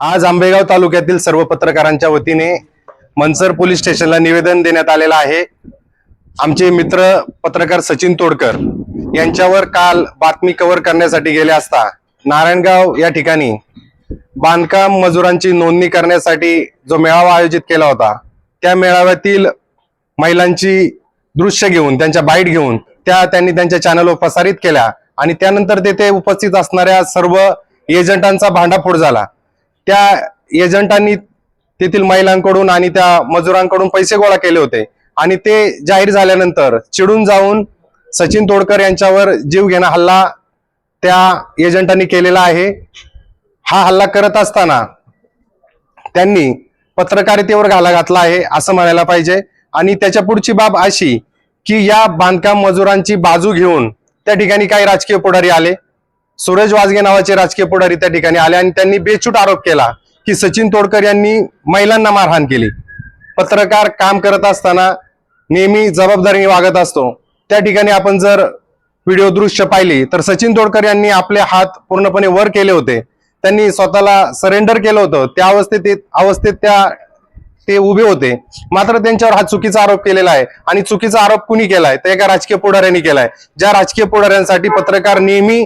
आज आंबेगाव तालुक्यातील सर्व पत्रकारांच्या वतीने मनसर पोलीस स्टेशनला निवेदन देण्यात आलेलं आहे. आमचे मित्र पत्रकार सचिन तोडकर यांच्यावर काल बातमी कव्हर करण्यासाठी गेले असता नारायणगाव या ठिकाणी बांधकाम मजुरांची नोंदणी करण्यासाठी जो मेळावा आयोजित केला होता त्या मेळाव्यातील महिलांची दृश्य घेऊन त्यांच्या बाईट घेऊन त्या त्यांनी त्यांच्या चॅनलवर प्रसारित केल्या आणि त्यानंतर तेथे उपस्थित असणाऱ्या सर्व एजंटांचा भांडाफोड झाला. त्या एजंटांनी तेथील महिलांकडून आणि त्या मजुरांकडून पैसे गोळा केले होते. आणि ते जाहीर झाल्यानंतर चिडून जाऊन सचिन तोडकर यांच्यावर जीव घेणा हल्ला त्या एजंटांनी केलेला आहे. हा हल्ला करत असताना त्यांनी पत्रकारितेवर घाला घातला आहे असं म्हणायला पाहिजे. आणि त्याच्या पुढची बाब अशी की या बांधकाम मजुरांची बाजू घेऊन त्या ठिकाणी काही राजकीय पुढारी आले. सूरज वाजगे नावाचे राजकीय पुढारी त्या ठिकाणी आले आणि त्यांनी बेछूट आरोप केला की सचिन तोडकर यांनी महिलांना मारहाण केली. पत्रकार काम करत असताना नेहमी जबाबदारीने वागत असतो. त्या ठिकाणी आपण जर व्हिडिओ दृश्य पाहिली तर सचिन तोडकर यांनी आपले हात पूर्णपणे वर केले होते. त्यांनी स्वतःला सरेंडर केलं होतं. त्या अवस्थेत अवस्थेत त्या ते उभे होते. मात्र त्यांच्यावर हा चुकीचा आरोप केलेला आहे आणि चुकीचा आरोप कुणी केलाय? तर एका राजकीय पुढाऱ्यांनी केलाय. ज्या राजकीय पुढाऱ्यांसाठी पत्रकार नेहमी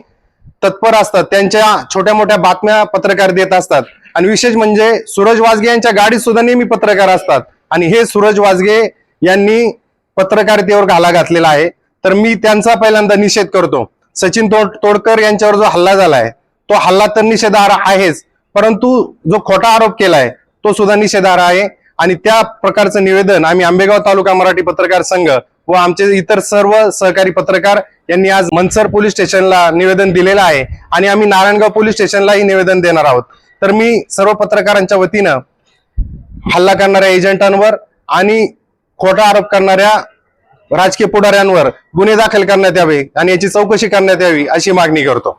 तत्पर असतात त्यांच्या छोट्या मोठ्या बातम्या पत्रकार देत असतात. आणि विशेष म्हणजे सूरज वाजगे यांच्या गाडीत सुद्धा नेहमी पत्रकार असतात. आणि हे सूरज वाजगे यांनी पत्रकारितेवर घाला घातलेला आहे. तर मी त्यांचा पहिल्यांदा निषेध करतो. सचिन तोड तोडकर यांच्यावर जो हल्ला झालाय तो हल्ला तर निषेधार्ह आहेच. परंतु जो खोटा आरोप केलाय तो सुद्धा निषेधार्ह आहे. आणि त्या प्रकारचं निवेदन आम्ही आंबेगाव तालुका मराठी पत्रकार संघ व आमचे इतर सर्व सहकारी पत्रकार यांनी आज मनसर पोलीस स्टेशनला निवेदन दिलेलं आहे आणि आम्ही नारायणगाव पोलीस स्टेशनलाही निवेदन देणार आहोत. तर मी सर्व पत्रकारांच्या वतीनं हल्ला करणाऱ्या एजंटांवर आणि खोटा आरोप करणाऱ्या राजकीय पुढाऱ्यांवर गुन्हे दाखल करण्यात यावे आणि याची चौकशी करण्यात यावी अशी मागणी करतो.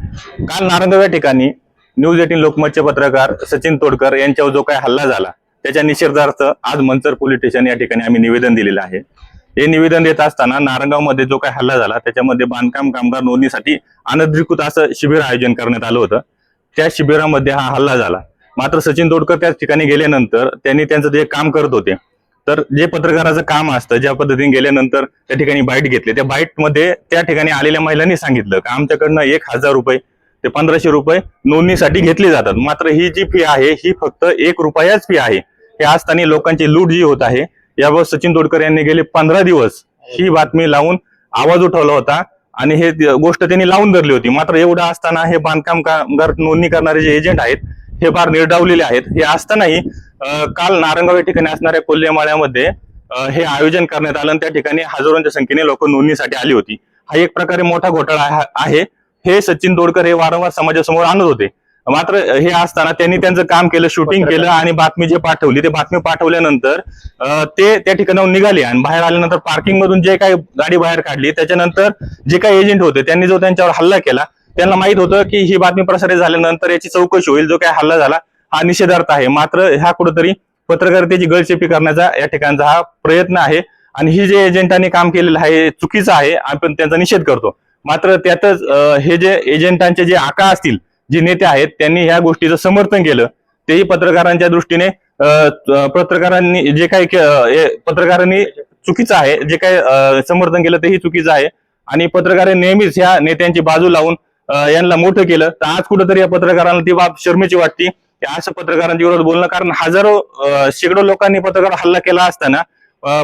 काल नारायणगाव या ठिकाणी न्यूज एटीन लोकमतचे पत्रकार सचिन तोडकर यांच्यावर जो काही हल्ला झाला त्याच्या निषेधार्थ आज मंचर पोलीस स्टेशन या ठिकाणी आम्ही निवेदन दिलेलं आहे. हे निवेदन देत असताना नारंगावमध्ये जो काही हल्ला झाला त्याच्यामध्ये बांधकाम कामगार नोंदणीसाठी अनधिकृत असं शिबिर आयोजन करण्यात आलं होतं. त्या शिबिरामध्ये हा हल्ला झाला. मात्र सचिन तोडकर त्या ठिकाणी गेल्यानंतर त्यांनी त्यांचं जे काम करत होते तर जे पत्रकाराचं काम असतं ज्या पद्धतीने गेल्यानंतर त्या ठिकाणी बाईट घेतले त्या बाईटमध्ये त्या ठिकाणी आलेल्या महिलांनी सांगितलं की आमच्याकडनं एक हजार रुपये ते पंधराशे रुपये नोंदणीसाठी घेतले जातात. मात्र ही जी फी आहे ही फक्त एक रुपयाच फी आहे. हे असताना लोकांची लूट जी होत आहे याबाबत सचिन तोडकर यांनी गेले पंधरा दिवस. ही बातमी लावून आवाज उठवला होता आणि हे गोष्ट त्यांनी लावून धरली होती. मात्र एवढं असताना हे बांधकाम कामगार नोंदणी करणारे जे एजंट आहेत हे फार निर्डावलेले आहेत. हे असतानाही काल नारंगाव या ठिकाणी असणाऱ्या कोल्हेमाळ्यामध्ये हे आयोजन करण्यात आलं त्या ठिकाणी हजारोंच्या संख्येने लोक नोंदणीसाठी आली होती. हा एक प्रकारे मोठा घोटाळा आहे- आहे. हे सचिन तोडकर हे वारंवार समाजासमोर आणत होते. मात्र हे असताना त्यांनी त्यांचं काम केलं शूटिंग केलं आणि बातमी जे पाठवली ते बातमी पाठवल्यानंतर ते त्या ठिकाणाहून निघाले आणि बाहेर आल्यानंतर पार्किंग मधून जे काही गाडी बाहेर काढली त्याच्यानंतर जे काही एजंट होते त्यांनी जो त्यांच्यावर हल्ला केला त्यांना माहीत होतं की ही बातमी प्रसारित झाल्यानंतर याची चौकशी होईल जो काही हल्ला झाला हा निषेधार्थ आहे. मात्र ह्या कुठेतरी पत्रकारितेची गळचेपी करण्याचा या ठिकाणचा हा प्रयत्न आहे आणि ही जे एजंटांनी काम केलेलं आहे हे चुकीचं आहे आपण त्यांचा निषेध करतो. मात्र त्यातच हे जे एजंटांचे जे आका असतील जे नेते आहेत त्यांनी ह्या गोष्टीचं समर्थन केलं. तेही पत्रकारांच्या दृष्टीने पत्रकारांनी जे काही पत्रकारांनी चुकीचं आहे जे काही समर्थन केलं तेही चुकीचं आहे. आणि पत्रकारांनी नेहमीच ह्या नेत्यांची बाजू लावून यांना मोठं केलं. तर आज कुठंतरी या पत्रकारांना ती बाब शर्मेची वाटती. की असं पत्रकारांच्या विरोधात बोलणं कारण हजारो शेकडो लोकांनी पत्रकार हल्ला केला असताना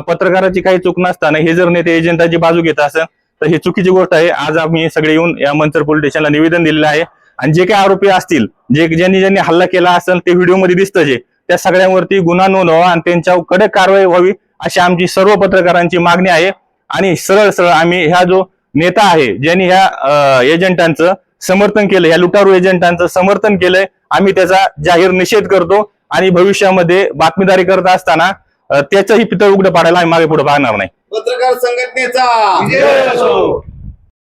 पत्रकाराची काही चूक नसताना हे जर नेते एजंटाची बाजू घेत असं तर ही चुकीची गोष्ट आहे. आज आम्ही सगळे येऊन या मंचर पोलीस स्टेशनला निवेदन दिलेलं आहे. आणि जे काही आरोपी असतील जे ज्यांनी ज्यांनी हल्ला केला असेल ते व्हिडिओमध्ये दिसतं जे त्या सगळ्यांवरती गुन्हा नोंदवा आणि त्यांच्यावर कडक कारवाई व्हावी अशी आमची सर्व पत्रकारांची मागणी आहे. आणि सरळ सरळ आम्ही ह्या जो नेता आहे ज्यांनी ह्या एजंटांचं समर्थन केलं या लुटारू एजंटांचं समर्थन केलंय आम्ही त्याचा जाहीर निषेध करतो आणि भविष्यामध्ये बातमीदारी करत असताना त्याचंही पितळ उघडं पाडायला आम्ही मागे पुढे पाहणार नाही. पत्रकार संघटनेचा!